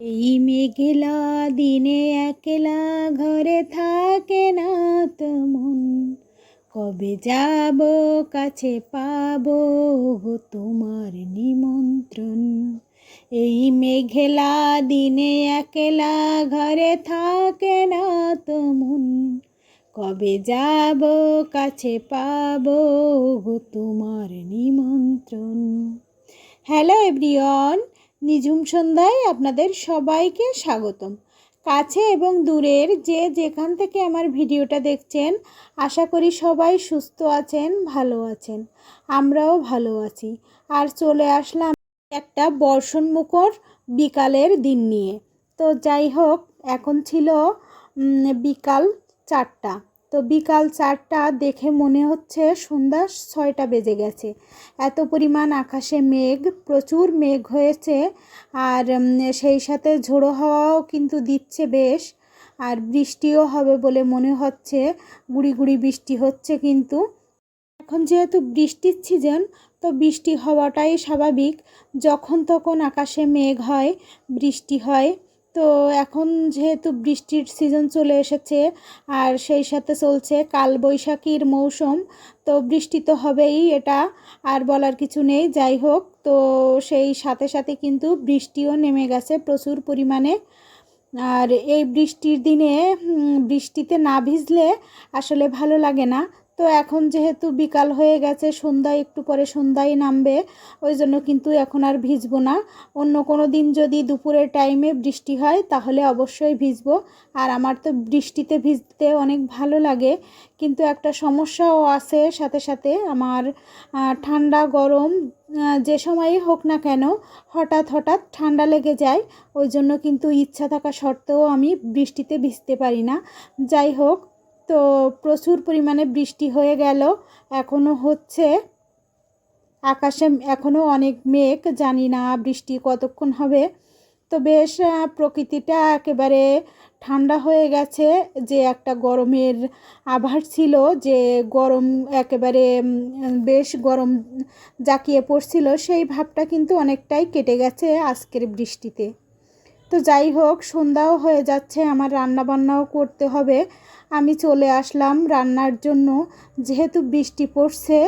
এই মেঘলা দিনে একলা ঘরে থাকে না তো মন। কবে যাব, কাছে পাব তোমার নিমন্ত্রণ। এই মেঘেলা দিনে একলা ঘরে থাকে না তো মন। কবে যাব, কাছে পাব তোমার নিমন্ত্রণ। হ্যালো এভরিওয়ান নিঝুম সন্ধ্যায় আপনাদের সবাইকে স্বাগতম। কাছে এবং দূরের যে যেখান থেকে আমার ভিডিওটা দেখছেন, আশা করি সবাই সুস্থ আছেন, ভালো আছেন। আমরাও ভালো আছি। আর চলে আসলাম একটা বর্ষণমুখর বিকালের দিন নিয়ে। তো যাই হোক, এখন ছিল বিকাল চারটা। তো বিকাল চারটা দেখে মনে হচ্ছে সন্ধ্যা ছয়টা বেজে গেছে। এত পরিমাণ আকাশে মেঘ, প্রচুর মেঘ হয়েছে আর সেই সাথে ঝোড়ো হাওয়াও কিন্তু দিচ্ছে বেশ আর বৃষ্টিও হবে বলে মনে হচ্ছে। গুড়ি গুড়ি বৃষ্টি হচ্ছে কিন্তু। এখন যেহেতু বৃষ্টির সিজন, তো বৃষ্টি হওয়াটাই স্বাভাবিক। যখন তখন আকাশে মেঘ হয়, বৃষ্টি হয়। তো এখন যেহেতু বৃষ্টির সিজন চলে এসেছে, আর সেই সাথে চলছে কালবৈশাখীর মৌসুম, তো বৃষ্টি তো হবেই এটা, আর বলার কিছু নেই, যাই হোক, তো সেই সাথে সাথে কিন্তু বৃষ্টিও নেমে গেছে প্রচুর পরিমাণে। আর এই বৃষ্টির দিনে বৃষ্টিতে না ভিজলে আসলে ভালো লাগে না। তো এখন যেহেতু বিকাল হয়ে গেছে, সন্ধ্যায় একটু পরে সন্ধ্যায় নামবে, ওই জন্য কিন্তু এখন আর ভিজবো না। অন্য কোনো দিন যদি দুপুরের টাইমে বৃষ্টি হয়, তাহলে অবশ্যই ভিজবো। আর আমার তো বৃষ্টিতে ভিজতে অনেক ভালো লাগে, কিন্তু একটা সমস্যাও আছে সাথে সাথে। আমার ঠান্ডা গরম যে সময়ই হোক না কেন, হঠাৎ হঠাৎ ঠান্ডা লেগে যায়। ওই জন্য কিন্তু ইচ্ছা থাকা সত্ত্বেও আমি বৃষ্টিতে ভিজতে পারি না। যাই হোক তো প্রচুর পরিমাণে বৃষ্টি হয়ে গেল। এখনও হচ্ছে আকাশে এখনও অনেক মেঘ, জানি না বৃষ্টি কতক্ষণ হবে। তো বেশ প্রকৃতিটা একেবারে ঠান্ডা হয়ে গেছে। যে একটা গরমের আভাস ছিল, যে গরম একেবারে বেশ গরম জাঁকিয়ে পড়ছিল, সেই ভাবটা কিন্তু অনেকটাই কেটে গেছে আজকের বৃষ্টিতে। তো যাই হোক, সন্ধ্যাও হয়ে যাচ্ছে, আমার রান্না বান্নাও করতে হবে। আমি চলে আসলাম রান্নার জন্য। যেহেতু বৃষ্টি পড়ছে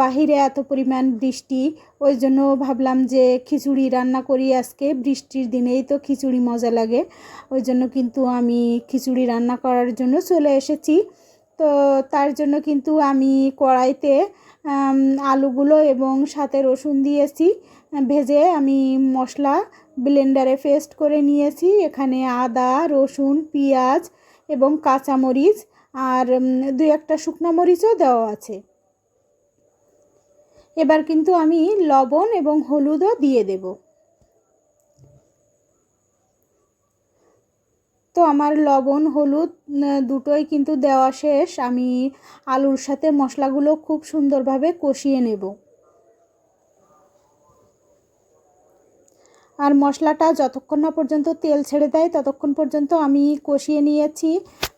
বাহিরে এত পরিমাণ বৃষ্টি, ওই জন্য ভাবলাম যে খিচুড়ি রান্না করি আজকে। বৃষ্টির দিনেই তো খিচুড়ি মজা লাগে, ওই জন্য কিন্তু আমি খিচুড়ি রান্না করার জন্য চলে এসেছি। তো তার জন্য কিন্তু আমি কড়াইতে আলুগুলো এবং সাথে রসুন দিয়েছি। ভেজে আমি মশলা ব্লেন্ডারে পেস্ট করে নিয়েছি। এখানে আদা, রসুন, পেঁয়াজ এবং কাঁচামরিচ আর দু একটা শুকনো মরিচও দেওয়া আছে। এবার কিন্তু আমি লবণ এবং হলুদও দিয়ে দেব। তো আমার লবণ, হলুদ দুটোই কিন্তু দেওয়া শেষ। আমি আলুর সাথে মশলাগুলো খুব সুন্দরভাবে কষিয়ে নেব। আর মশলাটা যতক্ষণ না পর্যন্ত তেল ছেড়ে দেয়, ততক্ষণ পর্যন্ত আমি কষিয়ে নিয়েছি।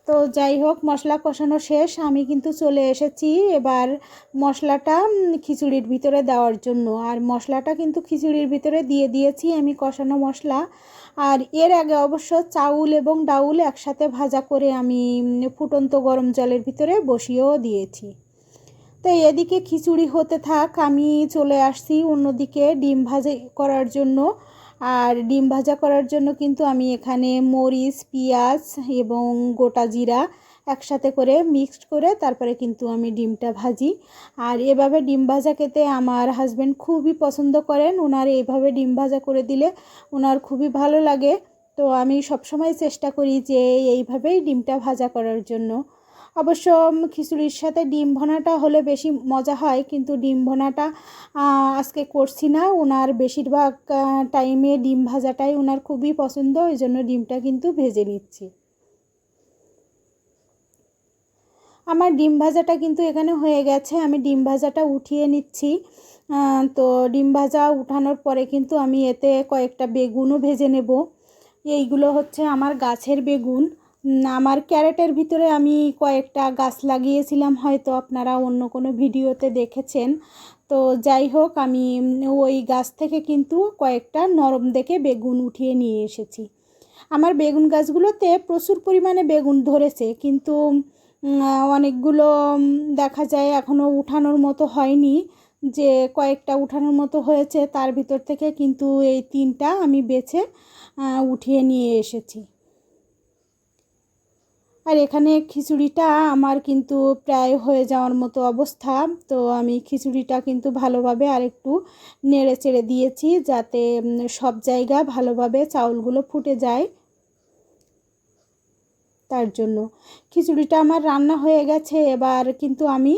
তো যাই হোক, মশলা কষানো শেষ। আমি কিন্তু চলে এসেছি এবার মশলাটা খিচুড়ির ভিতরে দেওয়ার জন্য। আর মশলাটা কিন্তু খিচুড়ির ভিতরে দিয়ে দিয়েছি আমি কষানো মশলা। আর এর আগে অবশ্য চাউল এবং ডাউল একসাথে ভাজা করে আমি ফুটন্ত গরম জলের ভিতরে বসিয়েও দিয়েছি। তো এদিকে খিচুড়ি হতে থাক, আমি চলে আসছি অন্যদিকে ডিম ভাজা করার জন্য। আর ডিম ভাজা করার জন্য কিন্তু আমি এখানে মরিচ, পেঁয়াজ এবং গোটা জিরা একসাথে করে মিক্সড করে তারপরে কিন্তু আমি ডিমটা ভাজি। আর এভাবে ডিম ভাজা খেতে আমার হাজব্যান্ড খুবই পছন্দ করেন। ওনার এইভাবে ডিম ভাজা করে দিলে ওনার খুবই ভালো লাগে। তো আমি সবসময় চেষ্টা করি যে এইভাবেই ডিমটা ভাজা করার জন্য। অবশ্য খিচুড়ির সাথে ডিম ভোনাটা হলে বেশি মজা হয়, কিন্তু ডিম ভোনাটা আজকে করছি না। ওনার বেশিরভাগ টাইমে ডিম ভাজাটাই ওনার খুবই পছন্দ, ওই জন্য ডিমটা কিন্তু ভেজে নিচ্ছি। আমার ডিম ভাজাটা কিন্তু এখানে হয়ে গেছে, আমি ডিম ভাজাটা উঠিয়ে নিচ্ছি। তো ডিম ভাজা উঠানোর পরে কিন্তু আমি এতে কয়েকটা বেগুনও ভেজে নেব। এইগুলো হচ্ছে আমার গাছের বেগুন। আমার ক্যারেটের ভিতরে আমি কয়েকটা গাছ লাগিয়েছিলাম, হয়তো আপনারা অন্য কোনো ভিডিওতে দেখেছেন। তো যাই হোক, আমি ওই গাছ থেকে কিন্তু কয়েকটা নরম দেখে বেগুন উঠিয়ে নিয়ে এসেছি। আমার বেগুন গাছগুলোতে প্রচুর পরিমাণে বেগুন ধরেছে, কিন্তু অনেকগুলো দেখা যায় এখনও উঠানোর মতো হয়নি। যে কয়েকটা উঠানোর মতো হয়েছে, তার ভিতর থেকে কিন্তু এই তিনটা আমি বেছে উঠিয়ে নিয়ে এসেছি। আর এখানে খিচুড়িটা আমার কিন্তু প্রায় হয়ে যাওয়ার মতো অবস্থা। তো আমি খিচুড়িটা কিন্তু ভালোভাবে আরেকটু নেড়ে চেড়ে দিয়েছি যাতে সব জায়গা ভালোভাবে চাউলগুলো ফুটে যায়। তার জন্য খিচুড়িটা আমার রান্না হয়ে গেছে। এবার কিন্তু আমি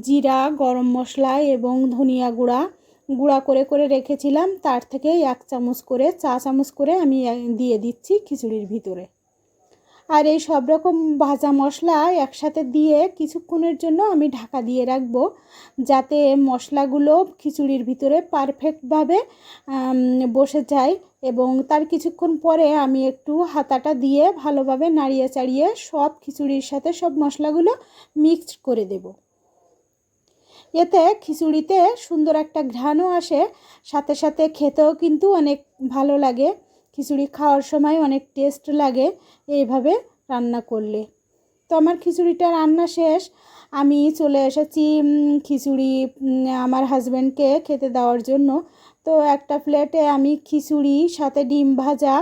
জিরা, গরম মশলা এবং ধনিয়া গুঁড়া গুঁড়া করে করে রেখেছিলাম। তার থেকে এক চামচ করে, চা চামচ করে আমি দিয়ে দিচ্ছি খিচুড়ির ভিতরে। আর এই সব রকম ভাজা মশলা একসাথে দিয়ে কিছুক্ষণের জন্য আমি ঢাকা দিয়ে রাখব, যাতে মশলাগুলো খিচুড়ির ভিতরে পারফেক্টভাবে বসে যায় এবং তার কিছুক্ষণ পরে আমি একটু হাতাটা দিয়ে ভালোভাবে নাড়িয়ে চাড়িয়ে সব খিচুড়ির সাথে সব মশলাগুলো মিক্সড করে দেব। এতে খিচুড়িতে সুন্দর একটা ঘ্রাণও আসে, সাথে সাথে খেতেও কিন্তু অনেক ভালো লাগে। খিচুড়ি খাওয়ার সময় অনেক টেস্ট লাগে এইভাবে রান্না করলে। তো আমার খিচুড়িটা রান্না শেষ। আমি চলে এসেছি খিচুড়ি আমার হাজব্যান্ডকে খেতে দেওয়ার জন্য। তো একটা প্লেটে আমি খিচুড়ি, সাথে ডিম ভাজা,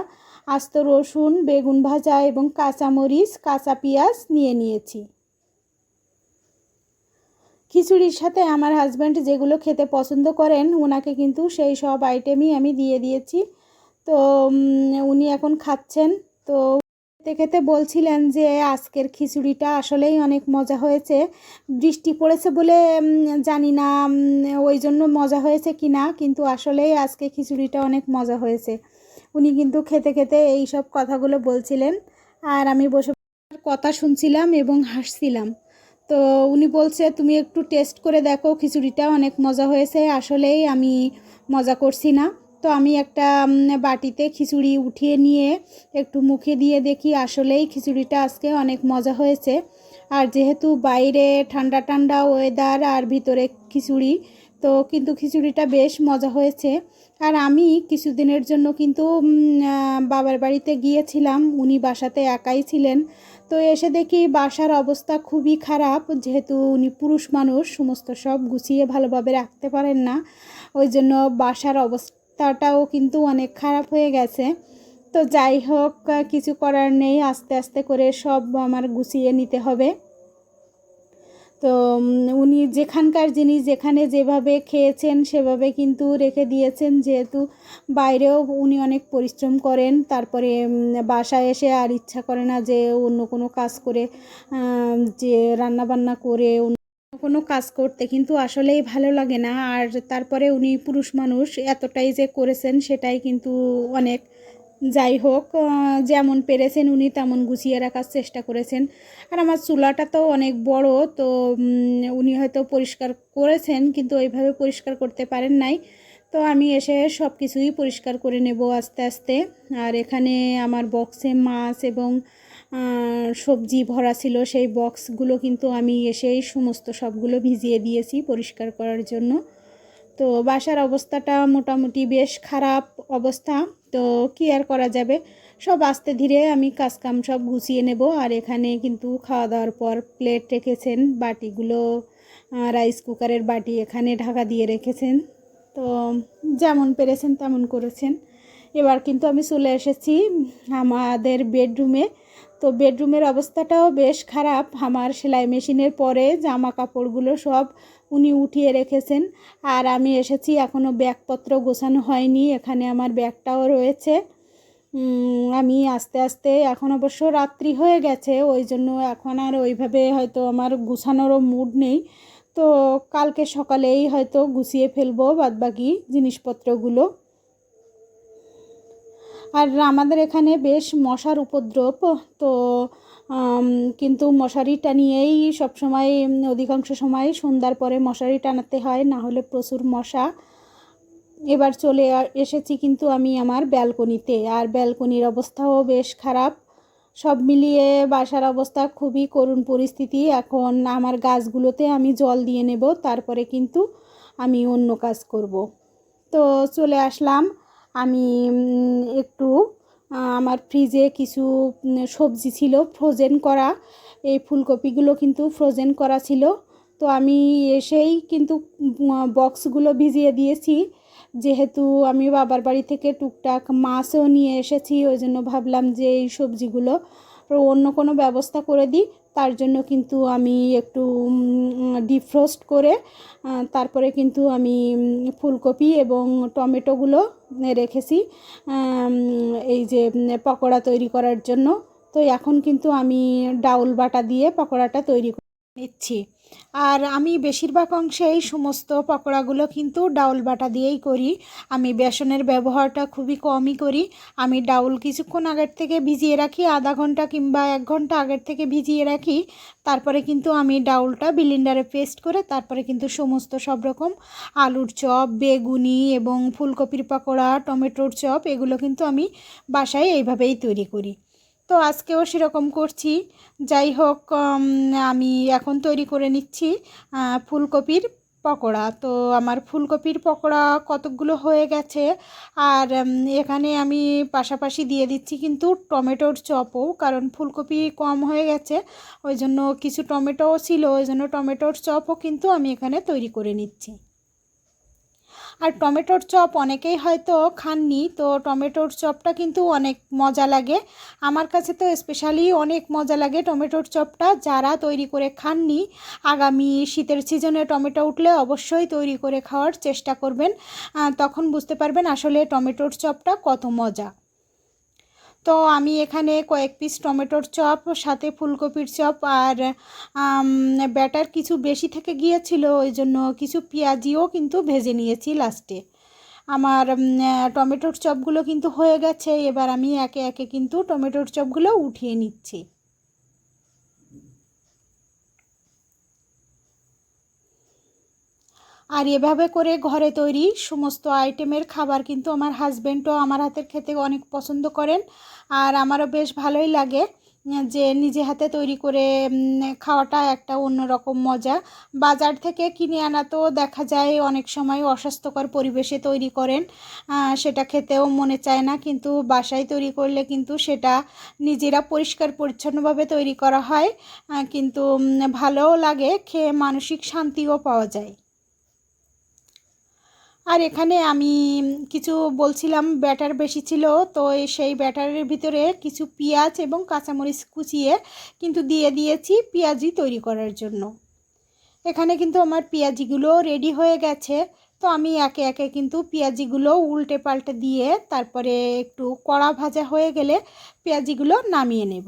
আস্ত রসুন, বেগুন ভাজা এবং কাঁচামরিচ, কাঁচা পেঁয়াজ নিয়ে নিয়েছি। খিচুড়ির সাথে আমার হাজব্যান্ড যেগুলো খেতে পছন্দ করেন, ওনাকে কিন্তু সেই সব আইটেমই আমি দিয়ে দিয়েছি। তো উনি এখন খাচ্ছেন। তো খেতে খেতে বলছিলেন যে, আজকের খিচুড়িটা আসলেই অনেক মজা হয়েছে। বৃষ্টি পড়েছে বলে জানি না ওই জন্য মজা হয়েছে কি না, কিন্তু আসলেই আজকে খিচুড়িটা অনেক মজা হয়েছে। উনি কিন্তু খেতে খেতে এই সব কথাগুলো বলছিলেন। আর আমি বসে কথা শুনছিলাম এবং হাসছিলাম। তো উনি বলছে, তুমি একটু টেস্ট করে দেখো, খিচুড়িটা অনেক মজা হয়েছে, আসলেই আমি মজা করছি না। তো আমি একটা বাটিতে খিচুড়ি উঠিয়ে নিয়ে একটু মুখে দিয়ে দেখি আসলেই খিচুড়িটা আজকে অনেক মজা হয়েছে। আর যেহেতু বাইরে ঠান্ডা ঠান্ডা ওয়েদার আর ভিতরে খিচুড়ি, তো কিন্তু খিচুড়িটা বেশ মজা হয়েছে। আর আমি কিছুদিনের জন্য কিন্তু বাবার বাড়িতে গিয়েছিলাম, উনি বাসাতে একাই ছিলেন। তো এসে দেখি বাসার অবস্থা খুবই খারাপ, যেহেতু উনি পুরুষ মানুষ, সমস্ত সব গুছিয়ে ভালোভাবে রাখতে পারেন না। ওই জন্য বাসার অবস্থাটাও কিন্তু অনেক খারাপ হয়ে গেছে। তো যাই হোক কিছু করার নেই, আস্তে আস্তে করে সব আমার গুছিয়ে নিতে হবে। তো উনি যেখানকার জিনিস, যেখানে যেভাবে খেয়েছেন, সেভাবে কিন্তু রেখে দিয়েছেন। যেহেতু বাইরেও উনি অনেক পরিশ্রম করেন, তারপরে বাসায় এসে আর ইচ্ছা করে না যে অন্য কোনো কাজ করে যে রান্না বান্না করে কোনো কাজ করতে কিন্তু আসলেই ভালো লাগে না। আর তারপরে উনি পুরুষ মানুষ, এতটাই যে করেছেন সেটাই কিন্তু অনেক। যাই হোক যেমন পেরেছেন উনি তেমন গুছিয়ে রাখার চেষ্টা করেছেন। আর আমার চুলাটা তো অনেক বড়, তো উনি হয়তো পরিষ্কার করেছেন কিন্তু ওইভাবে পরিষ্কার করতে পারেন নাই। তো আমি এসে সব কিছুই পরিষ্কার করে নেব আস্তে আস্তে। আর এখানে আমার বক্সে মাছ এবং সবজি ভরা ছিল, সেই বক্সগুলো কিন্তু আমি এসেই সমস্ত সবগুলো ভিজিয়ে দিয়েছি পরিষ্কার করার জন্য। তো বাসার অবস্থাটা মোটামুটি বেশ খারাপ অবস্থা। তো কী আর করা যাবে? সব আস্তে ধীরে আমি কাজকাম সব গুছিয়ে নেব আর এখানে কিন্তু খাওয়া দাওয়ার পর প্লেট রেখেছেন, বাটিগুলো রাইস কুকারের বাটি এখানে ঢাকা দিয়ে রেখেছেন। তো যেমন পেরেছেন তেমন করেছেন। এবার কিন্তু আমি চলে এসেছি আমাদের বেডরুমে। তো বেডরুমের অবস্থাটাও বেশ খারাপ। আমার সেলাই মেশিনের পরে জামা কাপড়গুলো সব উনি উঠিয়ে রেখেছেন। আর আমি এসেছি এখনও ব্যাগপত্র গোছানো হয়নি, এখানে আমার ব্যাগটাও রয়েছে। আমি আস্তে আস্তে, এখন অবশ্য রাত্রি হয়ে গেছে, ওই জন্য এখন আর ওইভাবে হয়তো আমার গুছানোরও মুড নেই। তো কালকে সকালেই হয়তো গুছিয়ে ফেলব বাদবাকি জিনিসপত্রগুলো। আর আমাদের এখানে বেশ মশার উপদ্রব, তো কিন্তু মশারি টানিয়েই সবসময়, অধিকাংশ সময় সন্ধ্যার পরে মশারি টানাতে হয়, না হলে প্রচুর মশা। এবার চলে এসেছি কিন্তু আমি আমার ব্যালকনিতে, আর ব্যালকনির অবস্থাও বেশ খারাপ। সব মিলিয়ে বাসার অবস্থা খুবই করুণ পরিস্থিতি। এখন আমার গাছগুলোতে আমি জল দিয়ে নেব, তারপরে কিন্তু আমি অন্য কাজ করব। তো চলে আসলাম। আমি একটু আমার ফ্রিজে কিছু সবজি ছিল ফ্রোজেন করা। এই ফুলকপিগুলো কিন্তু ফ্রোজেন করা ছিল। তো আমি এসেই কিন্তু বক্সগুলো ভিজিয়ে দিয়েছি। যেহেতু আমি বাবার বাড়ি থেকে টুকটাক মাছও নিয়ে এসেছি, ওই জন্য ভাবলাম যে এই সবজিগুলো অন্য কোনো ব্যবস্থা করে দিই। তার জন্য কিন্তু আমি একটু ডিফ্রোস্ট করে তারপরে কিন্তু আমি ফুলকপি এবং টমেটোগুলো রেখেছি এই যে পকোড়া তৈরি করার জন্য। তো এখন কিন্তু আমি ডাউল বাটা দিয়ে পকোড়াটা তৈরি নিচ্ছি। আর আমি বেশিরভাগ অংশেই সমস্ত পকোড়াগুলো কিন্তু ডাউল বাটা দিয়েই করি। আমি বেসনের ব্যবহারটা খুবই কমই করি। আমি ডাউল কিছুক্ষণ আগের থেকে ভিজিয়ে রাখি, আধা ঘণ্টা কিংবা এক ঘণ্টা আগের থেকে ভিজিয়ে রাখি। তারপরে কিন্তু আমি ডাউলটা বিলিন্ডারে পেস্ট করে তারপরে কিন্তু সমস্ত সব রকম আলুর চপ, বেগুনি এবং ফুলকপির পকোড়া, টমেটোর চপ এগুলো কিন্তু আমি বাসায় এইভাবেই তৈরি করি। তো আজকেও সেরকম করছি। যাই হোক আমি এখন তৈরি করে নিচ্ছি ফুলকপির পকোড়া। তো আমার ফুলকপির পকোড়া কতকগুলো হয়ে গেছে, আর এখানে আমি পাশাপাশি দিয়ে দিচ্ছি কিন্তু টমেটোর চপও, কারণ ফুলকপি কম হয়ে গেছে। ওই জন্য কিছু টমেটোও ছিল, ওই জন্য টমেটোর চপও কিন্তু আমি এখানে তৈরি করে নিচ্ছি। আর টমেটোর চপ অনেকেই হয়তো খাননি, তো টমেটোর চপটা কিন্তু অনেক মজা লাগে। আমার কাছে তো স্পেশালি অনেক মজা লাগে টমেটোর চপটা, যারা তৈরি করে খাননি, আগামী শীতের সিজনে টমেটো উঠলে অবশ্যই তৈরি করে খাওয়ার চেষ্টা করবেন। তখন বুঝতে পারবেন আসলে টমেটোর চপটা কত মজা। তো আমি এখানে কয়েক পিস টমেটোর চপ, সাথে ফুলকপির চপ আর ব্যাটার কিছু বেশি থেকে গিয়েছিল, ওই জন্য কিছু পেঁয়াজিও কিন্তু ভেজে নিয়েছি লাস্টে আমার টমেটোর চপগুলো কিন্তু হয়ে গেছে, এবার আমি একে একে কিন্তু টমেটোর চপগুলো উঠিয়ে নিচ্ছি। আর এভাবে করে ঘরে তৈরি সমস্ত আইটেমের খাবার কিন্তু আমার হাজব্যান্ডও আমার হাতের খেতে অনেক পছন্দ করেন। আর আমারও বেশ ভালোই লাগে যে নিজে হাতে তৈরি করে খাওয়াটা একটা অন্যরকম মজা। বাজার থেকে কিনে আনা তো দেখা যায় অনেক সময় অস্বাস্থ্যকর পরিবেশে তৈরি করেন সেটা খেতেও মনে চায় না। কিন্তু বাসায় তৈরি করলে কিন্তু সেটা নিজেরা পরিষ্কার পরিচ্ছন্নভাবে তৈরি করা হয় কিন্তু ভালোও লাগে, খেয়ে মানসিক শান্তিও পাওয়া যায়। আর এখানে আমি কিছু বলছিলাম, ব্যাটার বেশি ছিল, তো সেই ব্যাটারের ভিতরে কিছু পেঁয়াজ এবং কাঁচামরিচ কুচিয়ে কিন্তু দিয়ে দিয়েছি পেঁয়াজি তৈরি করার জন্য। এখানে কিন্তু আমার পেঁয়াজিগুলো রেডি হয়ে গেছে, তো আমি একে একে কিন্তু পেঁয়াজিগুলো উল্টে পাল্টে দিয়ে তারপরে একটু কড়া ভাজা হয়ে গেলে পেঁয়াজিগুলো নামিয়ে নেব।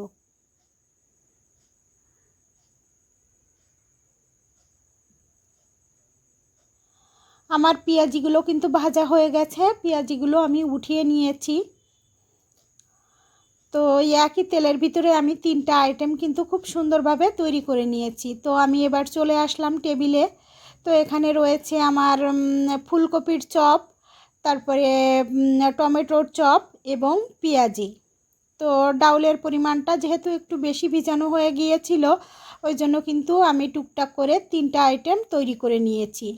আমার পেঁয়াজিগুলো কিন্তু ভাজা হয়ে গেছে। পেঁয়াজিগুলো আমি উঠিয়ে নিয়েছি। তো এই একই তেলের ভিতরে আমি তিনটা আইটেম কিন্তু খুব সুন্দরভাবে তৈরি করে নিয়েছি। তো আমি এবার চলে আসলাম টেবিলে তো এখানে রয়েছে আমার ফুলকপির চপ, তারপরে টমেটোর চপ এবং পেঁয়াজি। তো ডাউলের পরিমাণটা যেহেতু একটু বেশি ভিজানো হয়ে গিয়েছিল, ওই জন্য কিন্তু আমি টুকটাক করে তিনটা আইটেম তৈরি করে নিয়েছি।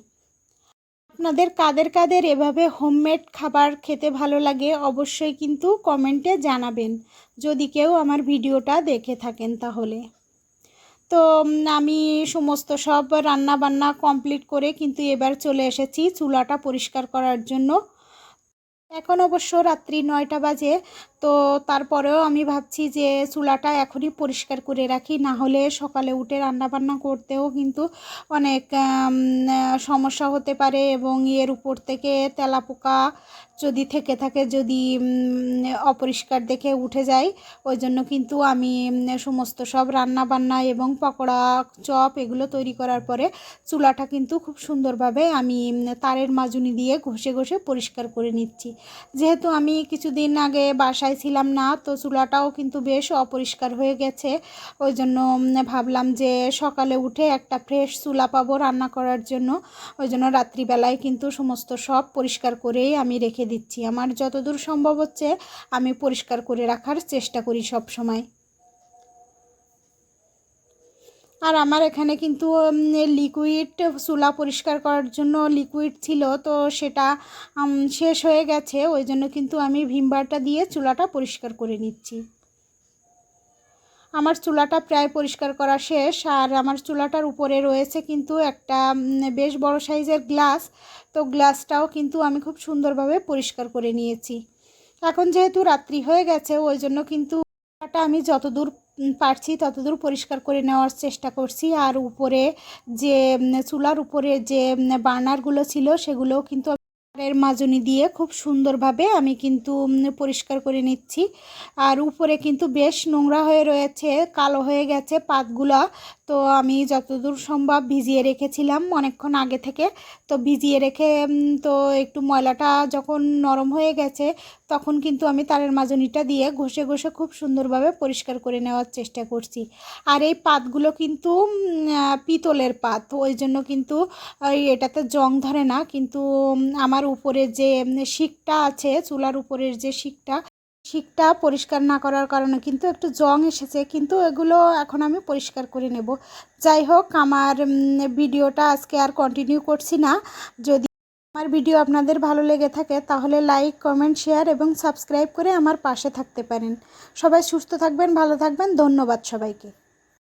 আপনাদের কাদের কাদের এভাবে হোমমেড খাবার খেতে ভালো লাগে অবশ্যই কিন্তু কমেন্টে জানাবেন। যদি কেউ আমার ভিডিওটা দেখে থাকেন তাহলে। তো আমি সমস্ত সব রান্না বান্না কমপ্লিট করে কিন্তু এবার চলে এসেছি চুলাটা পরিষ্কার করার জন্য। এখন অবশ্য রাত্রি নয়টা বাজে, তো তারপরেও আমি ভাবছি যে চুলাটা এখনই পরিষ্কার করে রাখি, না হলে সকালে উঠে রান্নাবান্না করতেও কিন্তু অনেক সমস্যা হতে পারে এবং এর উপর থেকে তেলাপোকা যদি থেকে থাকে, যদি অপরিষ্কার দেখে উঠে যায় ওই জন্য কিন্তু আমি সমস্ত সব রান্না বান্না এবং পকোড়া চপ এগুলো তৈরি করার পরে চুলাটা কিন্তু খুব সুন্দরভাবে আমি তারের মাজুনি দিয়ে ঘষে ঘষে পরিষ্কার করে নিচ্ছি। যেহেতু আমি কিছুদিন আগে বাসায় ছিলাম না, তো চুলাটাও কিন্তু বেশ অপরিষ্কার হয়ে গেছে। ওই জন্য ভাবলাম যে সকালে উঠে একটা ফ্রেশ চুলা পাবো রান্না করার জন্য। ওই জন্য রাত্রিবেলায় কিন্তু সমস্ত সব পরিষ্কার করেই আমি রেখে দিচ্ছি। আমার যতদূর সম্ভব হচ্ছে আমি পরিষ্কার করে রাখার চেষ্টা করি সব সময় আর আমার এখানে কিন্তু লিকুইড চুলা পরিষ্কার করার জন্য লিকুইড ছিল, তো সেটা শেষ হয়ে গেছে। ওই জন্য কিন্তু আমি ভিমবারটা দিয়ে চুলাটা পরিষ্কার করে নিচ্ছি। আমার চুলাটা প্রায় পরিষ্কার করা শেষ আর আমার চুলাটার উপরে রয়েছে কিন্তু একটা বেশ বড় সাইজের গ্লাস। তো গ্লাসটাও কিন্তু আমি খুব সুন্দরভাবে পরিষ্কার করে নিয়েছি। এখন যেহেতু রাত্রি হয়ে গেছে, ওই জন্য কিন্তু চুলাটা আমি যতদূর পারছি ততদূর পরিষ্কার করে নেওয়ার চেষ্টা করছি। আর উপরে যে চুলার উপরে যে বার্নারগুলো ছিল সেগুলোও কিন্তু এর মাজনি দিয়ে খুব সুন্দরভাবে আমি কিন্তু পরিষ্কার করে নিচ্ছি। আর উপরে কিন্তু বেশ নোংরা হয়ে রয়েছে, কালো হয়ে গেছে পাতগুলা। তো আমি যতদূর সম্ভব ভিজিয়ে রেখেছিলাম অনেকক্ষণ আগে থেকে। তো ভিজিয়ে রেখে তো একটু ময়লাটা যখন নরম হয়ে গেছে, তখন কিন্তু আমি তারের মাজনিটা দিয়ে ঘষে ঘষে খুব সুন্দরভাবে পরিষ্কার করে নেওয়ার চেষ্টা করছি। আর এই পাতগুলো কিন্তু পিতলের পাত ওই জন্য কিন্তু এটাতে জং ধরে না, কিন্তু আমার উপরে যে শিকটা আছে, চুলার উপরের যে শিকটা শিকটা পরিষ্কার না করার কারণে কিন্তু একটু জং এসেছে, কিন্তু এগুলো এখন আমি পরিষ্কার করে নেব। যাই হোক, আমার ভিডিওটা আজকে আর কন্টিনিউ করছি না। যদি আমার ভিডিও আপনাদের ভালো লেগে থাকে, তাহলে লাইক কমেন্ট শেয়ার এবং সাবস্ক্রাইব করে আমার পাশে থাকতে পারেন। সবাই সুস্থ থাকবেন, ভালো থাকবেন। ধন্যবাদ সবাইকে।